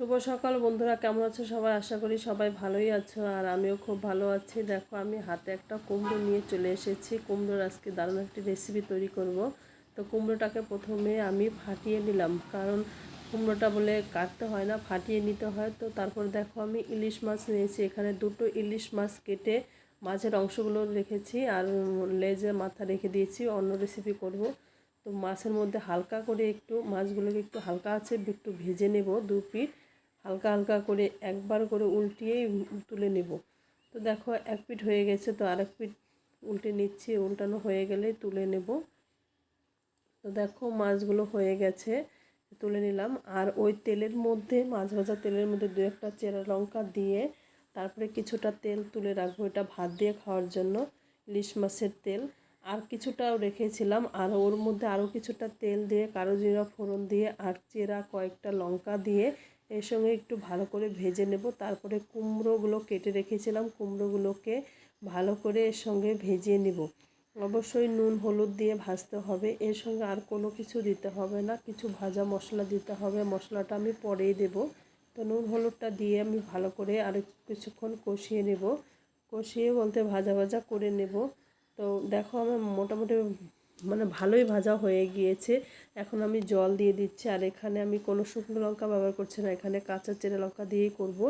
শুভ সকাল বন্ধুরা, কেমন আছো সবাই? আশা করি সবাই ভালোই আছো আর আমিও খুব ভালো আছি। দেখো, আমি হাতে একটা কুমড়ো নিয়ে চলে এসেছি। কুমড়োর আজকে দারুণ একটি রেসিপি তৈরি করব। তো কুমড়োটাকে প্রথমে আমি ফাটিয়ে নিলাম, কারণ কুমড়োটা বলে কাটতে হয় না, ফাটিয়ে নিতে হয়। তো তারপর দেখো, আমি ইলিশ মাছ নিয়েছি। এখানে দুটো ইলিশ মাছ কেটে মাছের অংশগুলো রেখেছি আর লেজে মাথা রেখে দিয়েছি। অন্য রেসিপি করব। তো মাছের মধ্যে হালকা করে একটু, মাছগুলোকে একটু হালকা আছে, একটু ভেজে নেব দু পিঠ। হালকা হালকা করে একবার করে উল্টিয়েই তুলে নেব। তো দেখো এক পিঠ হয়ে গেছে, তো আরেক পিঠ উল্টে নিচ্ছি, উল্টানো হয়ে গেলে তুলে নেব। তো দেখো মাছগুলো হয়ে গেছে, তুলে নিলাম। আর ওই তেলের মধ্যে, মাছ ভাজা তেলের মধ্যে দু একটা চেরা লঙ্কা দিয়ে তারপরে কিছুটা তেল তুলে রাখব এটা ভাত দিয়ে খাওয়ার জন্য, ইলিশ মাছের তেল। আর কিছুটাও রেখেছিলাম, আর ওর মধ্যে আরও কিছুটা তেল দিয়ে, কারও জিরা ফোড়ন দিয়ে, আর চেরা কয়েকটা লঙ্কা দিয়ে এর সঙ্গে একটু ভালো করে ভেজে নেব। তারপরে কুমড়োগুলো কেটে রেখেছিলাম, কুমড়োগুলোকে ভালো করে এর সঙ্গে ভেজে নেব। অবশ্যই নুন, হলুদ দিয়ে ভাজতে হবে। এর সঙ্গে আর কোনো কিছু দিতে হবে না, কিছু ভাজা মশলা দিতে হবে। মশলাটা আমি পরেই দেব। তো নুন, হলুদটা দিয়ে আমি ভালো করে আর কিছুক্ষণ কষিয়ে নেব। কষিয়ে বলতে ভাজা ভাজা করে নেব। তো দেখো, আমার মোটামুটি মানে ভালোই ভাজা হয়ে গিয়েছে। এখন আমি জল দিয়ে দিচ্ছি আর এখানে আমি কোনো শুকনো লঙ্কা ব্যবহার করছি না। এখানে কাঁচা চেরা লঙ্কা দিয়েই করব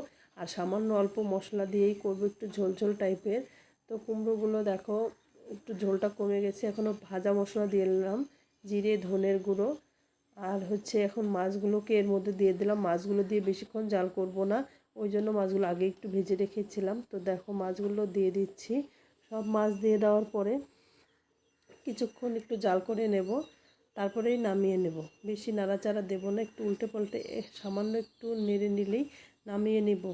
আর সামান্য অল্প মশলা দিয়েই করব একটু ঝোল ঝোল টাইপের তো কুমড়োগুলো দেখো, একটু ঝোলটা কমে গেছে। এখনও ভাজা মশলা দিয়ে নিলাম জিরে, ধনের গুঁড়ো। আর হচ্ছে এখন মাছগুলোকে এর মধ্যে দিয়ে দিলাম। মাছগুলো দিয়ে বেশিক্ষণ জাল করব না, ওই জন্য মাছগুলো আগে একটু ভেজে রেখেছিলাম। তো দেখো মাছগুলো দিয়ে দিচ্ছি। সব মাছ দিয়ে দেওয়ার পরে কিছুক্ষণ একটু জাল করে নেব, তারপরেই নামিয়ে নেব। বেশি নাড়াচাড়া দেবো না, একটু উল্টে পাল্টে সামান্য একটু নেড়ে নিলেই নামিয়ে নেব।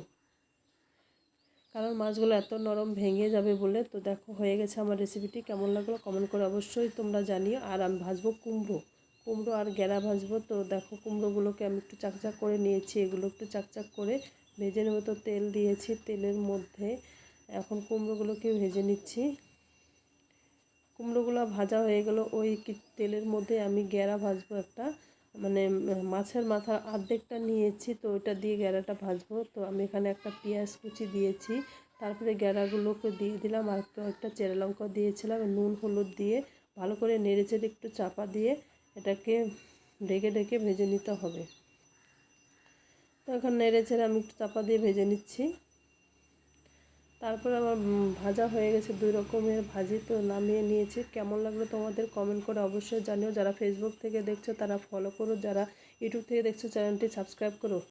কারণ মাছগুলো এত নরম ভেঙে যাবে বলে, তো দেখো হয়ে গেছে আমার রেসিপিটি কেমন লাগল কমেন্ট করে অবশ্যই তোমরা জানিও। আর আমি ভাজবো কুমড়ো। কুমড়ো আর গেরা ভাজবো, তো দেখো কুমড়োগুলোকে আমি একটু চাকচাক করে নিয়েছি। এগুলো একটু চাকচাক করে ভেজে নেব। তো তেল দিয়েছি তেলের মধ্যে। এখন কুমড়োগুলোকে ভেজে নিচ্ছি। কুমড়োগুলো ভাজা হয়ে গেল, ওই তেলের মধ্যে আমি গ্যারা ভাজবো একটা। মানে মাছের মাথার অর্ধেকটা নিয়েছি, তো ওইটা দিয়ে গ্যারাটা ভাজবো। তো আমি এখানে একটা পেঁয়াজ কুচি দিয়েছি, তারপরে গ্যারাগুলোকে দিয়ে দিলাম, আর একটা চেরা লঙ্কা দিয়েছিলাম, নুন, হলুদ দিয়ে ভালো করে নেড়েচেড়ে একটু চাপা দিয়ে এটাকে ঢেকে ঢেকে ভেজে নিতে হবে। তো এখন নেড়ে চেড়ে আমি একটু চাপা দিয়ে ভেজে নিচ্ছি। তারপর আমার ভাজা হয়ে গেছে দুই রকমের ভাজি, তো নামিয়ে নিয়েছি। কেমন লাগল তোমাদের কমেন্ট করে অবশ্যই জানিও। যারা ফেসবুক থেকে দেখছ, তারা ফলো করো। যারা ইউটিউব থেকে দেখছ, চ্যানেলটি সাবস্ক্রাইব করো।